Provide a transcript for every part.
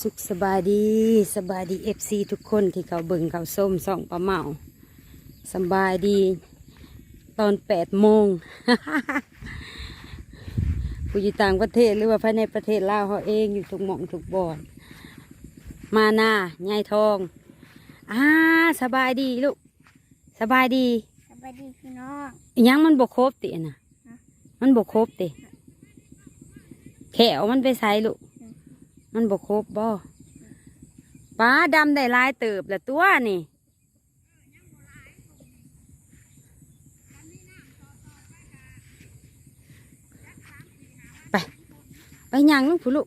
สุขสบายดีสบายดีเอฟซีทุกคนที่เขาเบิ่งเขาส้มส่องปลาเมาสบายดี ตอนแปดโมงผู้อยู่ต่างประเทศหรือว่าภายในประเทศลาวเขาเองอยู่ทุกหม่องทุกบอนมาหน้าใหญ่ทองอ่าสบายดีลูกสบายดีสวัสดีพี่น้องอิหยังมันบกครบติน่ะฮะมันบกครบติแขวมันไปใส่ลูก มันบกครบบ่ป้าดำได้ลายเติบละตัวนี่ไปไปยังลูกผู้ลูก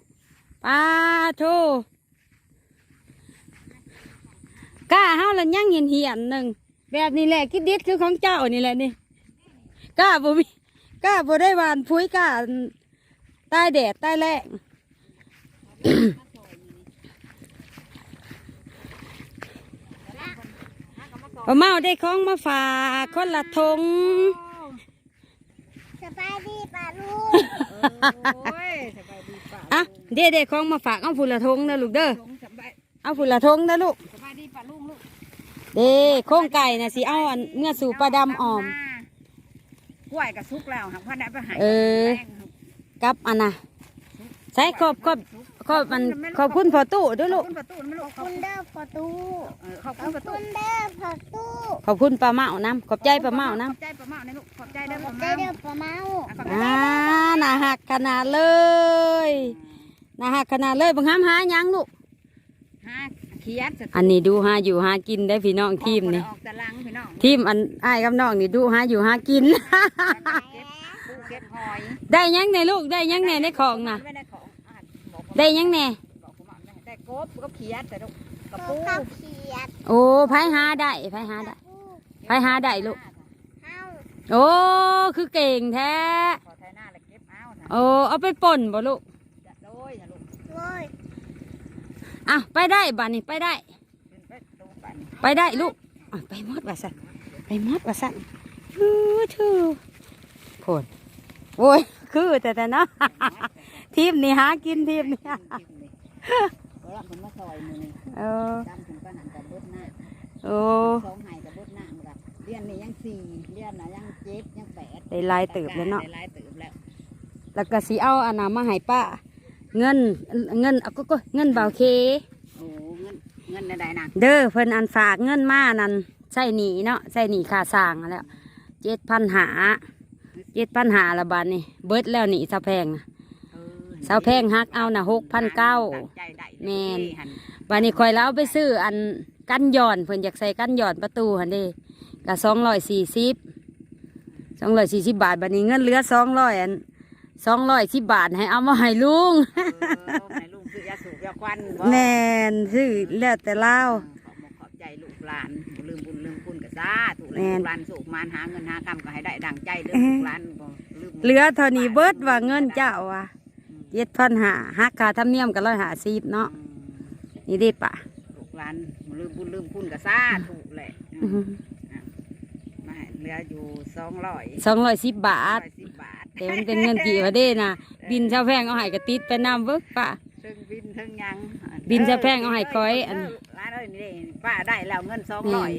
ป้าโทกล้าเฮาละยังเห็นเหียนหนึ่งแบบนี้แหละคิดเด็ดคือของเจ้านี่แหละนี่ก้าบ่มีก้าบ่ได้หวานพุ้ยก้าใต้แดดใต้แรง ป้าเมาได้ของมาฝากคนละทงสบายดีป่าลูกโอ้ยสบายดีป่าอะเด้เด้ของมาฝากเอาผุละทงนะลูกเด้อลุงสบายเอาผุละทงนะลูกสบายดีป่าลุงลูกเด้โค้งไก่นะสิเอาอันเมื่อสู่ปลาดำออมกล้วยกับซุกแล้วหักพันได้ไปหายเออกับอันน่ะใส่ขอบขอบ ขอบมันขอบคุณพอตู้ด้วยลูลูกกประตูไม่ลูกคุณเด้อประตูเออขอบขคุอณบประตูคุณเด้อประตูขอบคุณป้าเมาน้ำขอบใจป้าเมาน้ขอบใจป้าเมาในลูกขอบใจขเด้ออบป้าใจเมาเด้อปลาเมาขอบำใจอ่าน่าหักขนาดเลยน่าหักขนาดเลยบังคับหาหยังลูกห้าเขียดอันนี้ดูหาอยู่หากินได้พี่น้องทีมนี่ออกตารางพี่น้องทีมอันอ้ายกับน้องนี่ดูหาอยู่หากิน เก็บปูเก็บหอยได้หยังในลูกได้หยังในในของน่ะไม่ได้ ได้หยังแน่บอกว่าไม่ได้กบก็เขียดแต่ลูกกระปูปูข้าวเขียดโอ้ไผหาได้ไผหาได้ไปหาได้ลูกข้าวโอ้คือเก่งแท้ขอไทยหน้าแล้วเก็บเอานะโอ้เอาไปป่นบ่ลูกจะโดยนะลูกโว้ยอะไปได้บ้านนี้ไปได้ขึ้นไปดูกันไปได้ลูกอะไปหมดว่าสันไปหมดว่าสันทูทูโผลโอ้ยคือแต่แต่เนาะ ทีมนี่หากินทีมนี่เออผมมาซอยมือนี่เออจำถึงปัญหากับเบิดหน้าโอ้สองไห้กับเบิดหน้ามันกับเรียนนี่ยังสี่เรียนน่ะยังเจ็ดยังแปดได้หลายเติบแล้วเนาะได้หลายเติบแล้วแล้วก็สีเอาอันนามาให้ป้าเงินเงินเอาก็ก็เงินเบาเคโอ้เงินเงินในใดๆนะเด้อเพิ่นอันฝากเงินมานั่นใส่หนีเนาะใส่หนีค่าสร้างนั่นแหล้วเจ็ดพันหาเจ็ดพันหาละบาทนี่เบิดแล้วหนีสะแพงนะเออ สาวแพงฮักเอาน่ะ6,900ตั้งใจได้แม่นหันบานี้คอยแล้วเอาไปซื้ออันกั้นหย่อนเพิ่นอยากใส่กั้นหย่อนประตูหันเด้ก็สองร้อยสี่สิบสองร้อยสี่สิบบาทบานี้เงินเหลือสองร้อยอันสองร้อยสิบบาทให้เอามาให้ลุงเออให้ลูกซื้อยาสูบยาควันบ่แน่นซื้อแล้วแต่เล่าขอบคุณขอบใจลูกหลานบ่ลืมบุญลืมคุณกับซาถูกเลยแม่นลูกหลานสุขมานหาเงินหาคำก็ให้ได้ดังใจเด้อเอ้ยลูกหลานบ่ลืมบุญเหลือเท่านี้เบิดว่าเงินเจ้าว่ะ เจ็ดพันหาหักค่าธรรมเนียมก็ร้อยหาสิบเนาะอืมนี่เด้ปะลูกหลานบ่ลืมบุญลืมคุณกับซาถูกแหละมาให้เหลืออยู่สองร้อยสองร้อยสิบบาทสิบบาทแต่มันเป็นเงินกี่วะเด้นะบินเช่าแพงเอาให้กระติดไปนำเบิกปะถึงบินถึงหยังบินจะแพงเอาให้ก้อยอันเร้านเอ้ยนี่เด้ป้าได้แล้วเงินสองร้อย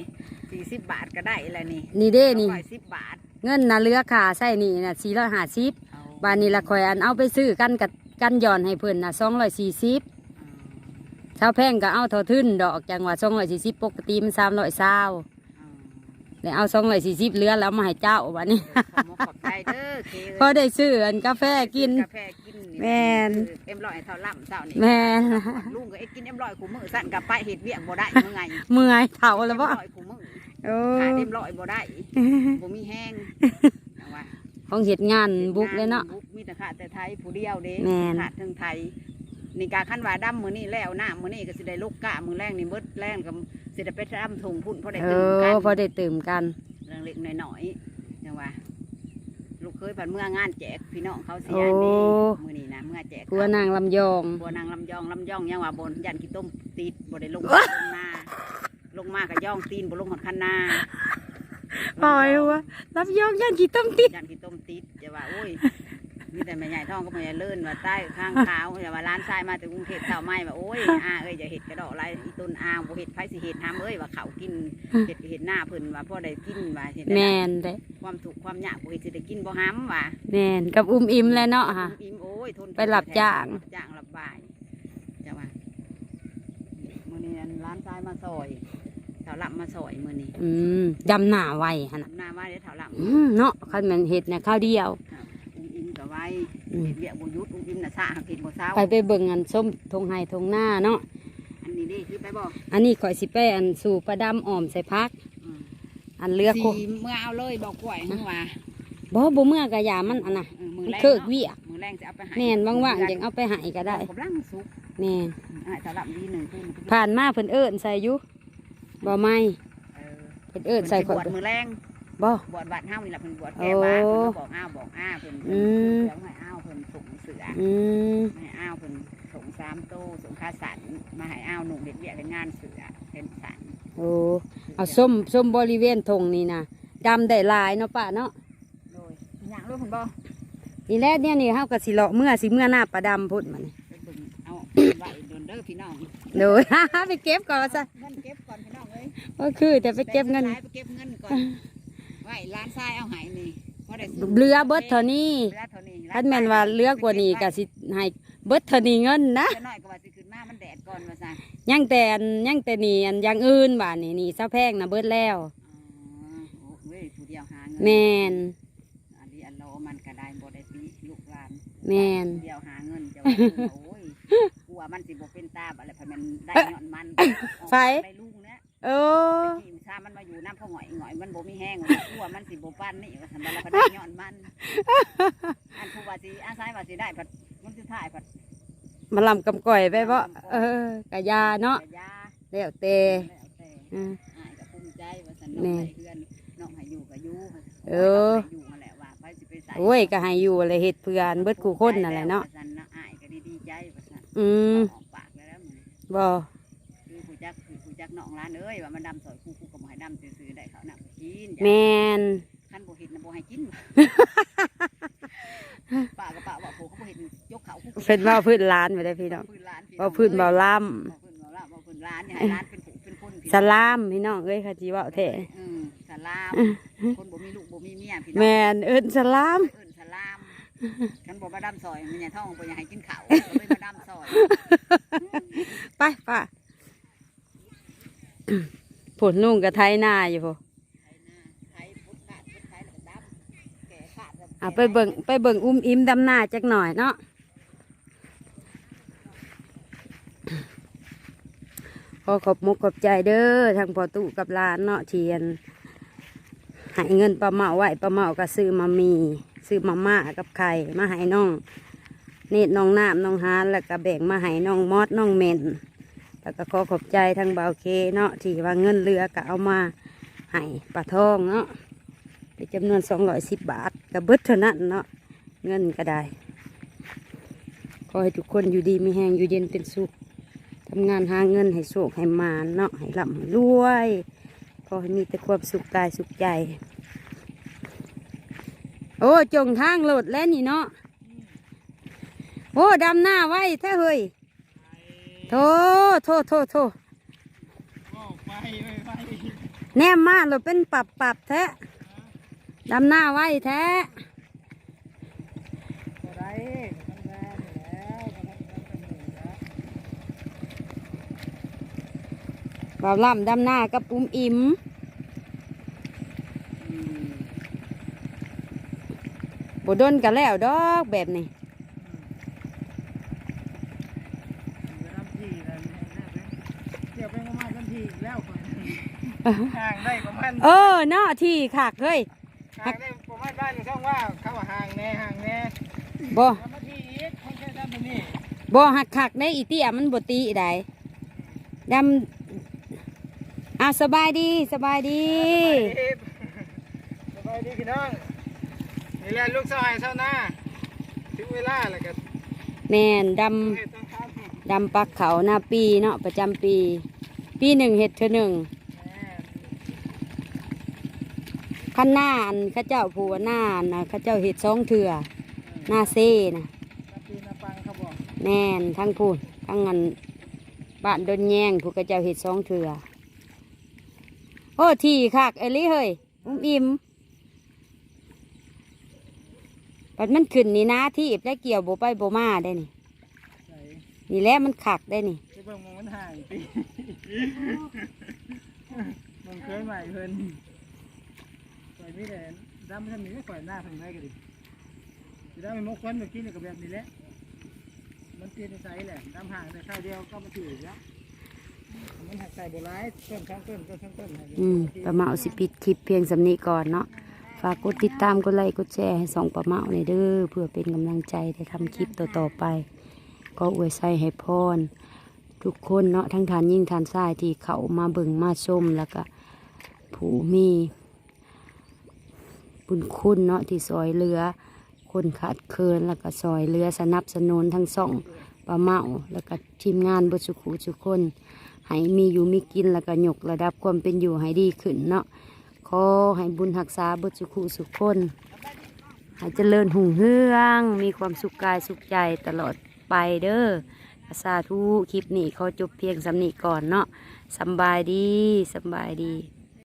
สี่สิบบาทก็ได้แล้วนี่นี่เด้นี่ร้อยสิบบาท เงินน่ะเหลือค่าใส่นี่น่ะสี่ร้อยห้าสิบเอา บานนี้ละคอยอันเอาไปซื้อกันกับกันหย่อนให้เพิ่นน่ะสองร้อยสี่สิบเช่าแพงก็เอาเท่าทึนดอกจังหวะสองร้อยสี่สิบปกติมันสามร้อยเศร้าเอาแล้วเอาสองร้อยสี่สิบเหลือแล้วมาให้เจ้าวันนี้ขอบคุณขอบใจเด้อเคพอได้ซื้ออันกาแฟกินกาแฟกินแม่นเอ็มร้อยเท่าล่ำเท่านี่แม่ลุงก็เอ็กกินเอ็มร้อยขู่มือสั่นกับไปเห็ดเบี้ยบ่ได้มือไงเมื่อยเถ่าเอ็แล้วมบ่ร้อยขู่มือโอ้ขายเอ็มร้อยบ่ได้บ่มีแห้งเอาว่า ของเหตุงานบุกเลยเนาะ บุกมีแต่ขาดแต่ไทยผู้เดียวเด้แม่น ขาดทั้งไทยนี่กาขั้นว่าดำมือนี่แล้วหน้ามือนี่ก็สิได้ลูกกะมือแรงนี่เบิดแรงกับสิได้ไปดำถุงพุ่นเพราะได้เอตื่นกัอนพอได้ตื่มกันเรื่องเล็กๆน้อยๆจังว่าลูกเคยผ่านเมื่องานแจกพี่น้องเขาเสีโอ้ยดีมือนี่นะเมื่อแจกผัวนางลำยอง บัวนางลำยองลำยองยังว่าบนยันขี้ต้มตีดบ่ได้ลงว้าลงนาลงมากับย่องตีนบ่ลงหอดคันนา ปล่อยหัวลำยองย่านขี้ต้มติดยันขี้ต้มตีดจะว่าโอ้ยมีแต่แม่ใหญ่ท้องก็แม่ใหญ่เลื่อนว่าใต้ข้างขาวแต่ว่าร้านทรายมาแต่กรุงเทพเท่าไม่ว่าโอ้ยอาเอ้ยอย่าเห็ดกระดอกไรอีต้นอางบ่เห็ดไผสิเห็ดหามเอ้ยว่าเขากินเห็ดก็เห็ดหน้าเพิ่นว่าพ่อได้กินว่าเห็ดแมได้นเด้ความถูกข์ความยากบ่เห็ดสิได้กินบ่ห้ำว่าแมนกับอุ้มอิ่มแล้วเนาะค่ะอิ่มโอ้ยทนไปรับจ้างรับจ้างรับบ่ายจ้าว่ามื้อนี้อันร้านทรายมาซอย เถาลับมาซอยมื้อนี้อืมดำหน้าไว้ฮะนะทำหน้าว่าได้เถาลับอืมเนาะคันแมันเห็ดนะข้าวเดียว อุ้มอิ่มก็ไว้อืม เฮ็ดเวียกบ่หยุดอุ้มอิ่มน่ะซะหากินบ่เช้าไปไปเบิ่งอันส้มทงไห้ทงหน้าเนาะอันนี้ดิคือไปบอกอันนี้ข่อยสิไปอันสู่ประดำอ้อมใส่พักอันเลือกโคสีเมื่อเอาเลยบอกกล้วยมึงว่าบ่บ่เมื่อกะยามันอันน่ะเออมือมันแรงเคิกเนาะเวียกมือแรงจะเอาไปใหาแม่นว่างๆจังเอาไปให้ก็ได้กำลังสุกแม่นอ่าสำหรับดีหนึ่งคือผ่านมาเพิ่นเอิ้นใส่อยู่ บ่ไม่เออเพิ่นเอิ้นใส่บข่อวยชมือแรงบ่ บวชวัดห้าวนี่แหละเพิ่นบวชแก้บ้านโอ้เพิ่นบอกอ้าวบอกอ้าเพิ่นอืมเพิ่นให้อ้าวเพิ่นส่งเสืออืมให้อ้าวเพิ่นส่งสามโต้ส่งข้าสันมาให้อ้าวหนุ่มเด็กเบี้ยเป็นงานเสือเป็นสันโอ้เอาส้มส้มบริเวณทงนี่นะดำได้หลายเนาะป้าเนาะโดยอย่างรู้คุณบ่นี่แหละเนี่ยนี่เฮาก็สิเลาะเมื่อสิเมื่อหน้าประดำพุ่นมานี่ไปเบิ่งเอา ไว้โดนเด้อพี่น้องโดยไปเก็บก่อนว่าซะ ก็คือแต่ไปเก็บเงิน ไปเก็บเงินก่อนไว้ร้านทรายเอาใหายนี่พอได้ซื้เรือเบิดเท่านี้เรือเท่านี้คันแม่นว่าเรือกว่านี้ก็สิให้เบิดเท่านี้เงินนะ เดี๋ยวน้อยก็ว่าสิขึ้นมามันแดดก่อนว่าซั่นยังแต่อันยังแต่นี่อันอย่างอื่นบาดนี่นี่ซะแพงนะเบิดแล้ว อ๋อโอ้เว้ยผู้เดียวหาเงินแม่นอันนี้อันโลมันก็ได้บ่ได้ปีลูกหลาน แม่นผู้เดียวหาเงินจะว่าโอ้ยกลัวมันสิบ่เป็นตาบ่อะไรเพราะมันได้ย้อนมันได้ลูกนะ เออทีมชามันมาอยู่น้ำพ่อหงอยหงอยมันบ่มีแห้งกลัวมันสิบ่ปั้นนี่ว่าซั่นบ่แล้วก็ได้ย้อนมัน อันผู้ว่าสิอาศัยว่าสิได้ผัดมันสิถ่ายผัดมาลำกำก่อยไปบ่เออกะยาเนาะกยาแล้วแต่แล้วแต่อืมอ้ายก็ภูมิใจว่าซั่นแม่น้องให้เพื่อนน้องให้อยู่ก็อยู่เออให้อยู่นั่นแหละว่าไปสิไปใส่โอ้ยก็ให้อยู่อะไรเฮ็ดเพื่อนเบิดกูคนนั่นแหละเนาะว่ซั่นะอ้ายก็ดีๆใจว่าซั่นอืมออกปากแล้วแล้วมื้อนี้บ่ เอ้ยว่ามันดำซอยคู่คู่ก็บ่ให้ดำซื่อๆได้เขาวนำกินแม่นคันบ่เฮ็ดน่ะบ่ให้กินป้ากับป้าบอกโผเขาบ่เฮ็ดยกเขาคู่เพิ่นว่าพื้นร้านไปได้พี่น้องพื้นร้านพี่ว่าพื้นเบาล่ว่าพื้นเบาล่ำว่าพื้นร้านเนี่ยให้ร้านเป็นผู้เป็นคนพี่ำสลามพี่น้องเอ้ยค่ะจีว่าแท้ อืมสลามคนบ่มีลูกบ่มีเมียพี่น้องแม่นเอิ้นสลาม เอิ้นสลามคันบ่มาดำซอยมันอย่าท้องบ่อยากให้กินข้าวก็เลยมาดำซอยไปป้า ผลลุงกับไทยหน้าอยู่พอไถนาไถพุทธขาดพุทธไถแล้วก็ดำแก่ขาดแล้วเอาไปเบิ่งไปเบิ่งอุ้มอิ่มดำหน้าจักหน่อยเนาะขอขอบมุกขอบใจเด้อทางพอตู้กับร้านเนาะเทียนให้เงินปลาเมาไว้ปลาเมาก็ซื้อมามีซื้อมาม่ากับไข่มาให้น้องเนตรน้องน้ำน้องฮานแล้วก็แบ่งมาให้น้องมอดน้องเมน แล้วก็ขอขอบใจทางเบาวเคเนาะที่ว่าเงินเรือก็เอามาให้ปลาทองเนาะเป็นจำนวนสองร้อยสิบบาทกับเบิดเท่านั้นเนาะเงินก็ได้ขอให้ทุกคนอยู่ดีมีแหงอยู่เย็นเป็นสุขทำงานหาเงินให้โชคให้มานเนาะให้ร่ำให้รวยขอให้มีแต่ความสุขกายสุขใจ โอ้จงทางโหลดแล้วนี่เนาะโอ้ดำหน้าไว้แท้เฮ้ย โทโทโทโทแนมมาเราเป็นปรับปรับๆแท้ดำหน้าไว้แท้บ่าวล่ำดำหน้ากับอุ้มอิ่มอืมบ่ดนกันแล้วดอกแบบนี้ เดี๋ยวไปประมาณกัน ทีแล้วห่างได้ประมาณเออเนาะที่คักเฮ้ยห่างได้ประมาณบ้านช่องว่าเขาว่าห่างแน่ห่างแน่บ่แล้วมาทีอีกไม่ใช่ด้านนี้บ่หักคักได้อีเตี้ยมันบ่ตีได้ดำอะสบายดีสบายดีสบายดีพี่น้องนี่แหละลูกสาวให้เช้าหน้าถึงเวลาแล้วก็แม่นดเฮ็ดต้องทำำดำปักเขาหน้าปีเนาะประจำปี ปีหนึ่งเห็ดเธอหนึ่งขั้นหน้าอันเข้าเจ้าผัวหน้าอันนะเข้าเจ้าเห็ดสองเถื่อหน้าเซ่นะนาปีนาปังเขาบอกแม่นทั้งพูนทั้งเงินบ้านดนแยงผูกกระเจ้าเห็ดสองเถื่อโอ้ที่คักเอลี่เฮ้ยอุ้มอิ่มปัดมันขึ้นนี่นะที่อิบได้เกี่ยวโบไปโบมาได้นี่ใส่นี่แหละมันขักได้นี่จะ เบิ่งมองมันห่างปีมึงเคยใหม่เพิ่นข่อยมีแต่ดำทำนี้ก็ข่อยหน้าทางไหนก็ดิจะได้ไม่มกควันเมื่อกี้นี่ก็แบบนี้แหละ มันเปลี่ยนนิสัยแหละดำห่างแต่ข้าวเดียวก็มาถืออีกแล้วมันหักใส่โบราณต้นข้างต้นต้นข้างต้นอืมประเมาสิปิดคลิปเพียงสำนีก่อนเนาะฝากกดติดตามกดไลค์กดแชร์ให้สองประเมาในเด้อเพื่อเป็นกำลังใจได้ทำคลิปต่อๆไป ก็อวยใส่ให้พร ทุกคนเนาะทั้งทานยิ่งทานทรายที่เขามาเบิงมาชมแล้วก็ผู้มีบุญคุณเนาะที่ซอยเรือ คนขาดเคินแล้วก็ซอยเรือสนับสนุนทั้งสองปลาเมาแล้วก็ทีมงานบุสุขุทุกคนให้มีอยู่มีกินแล้วก็ยกระดับความเป็นอยู่ให้ดีขึ้นเนาะขอให้บุญรักษาบุสุขุสุขคนให้เจริญหุ่งเฮือง มีความสุขกายสุขใจตลอดไปเด้อ สาธุคลิปนี้เขาจบเพียงสำนีก่อนเนาะสบายดีสบายดี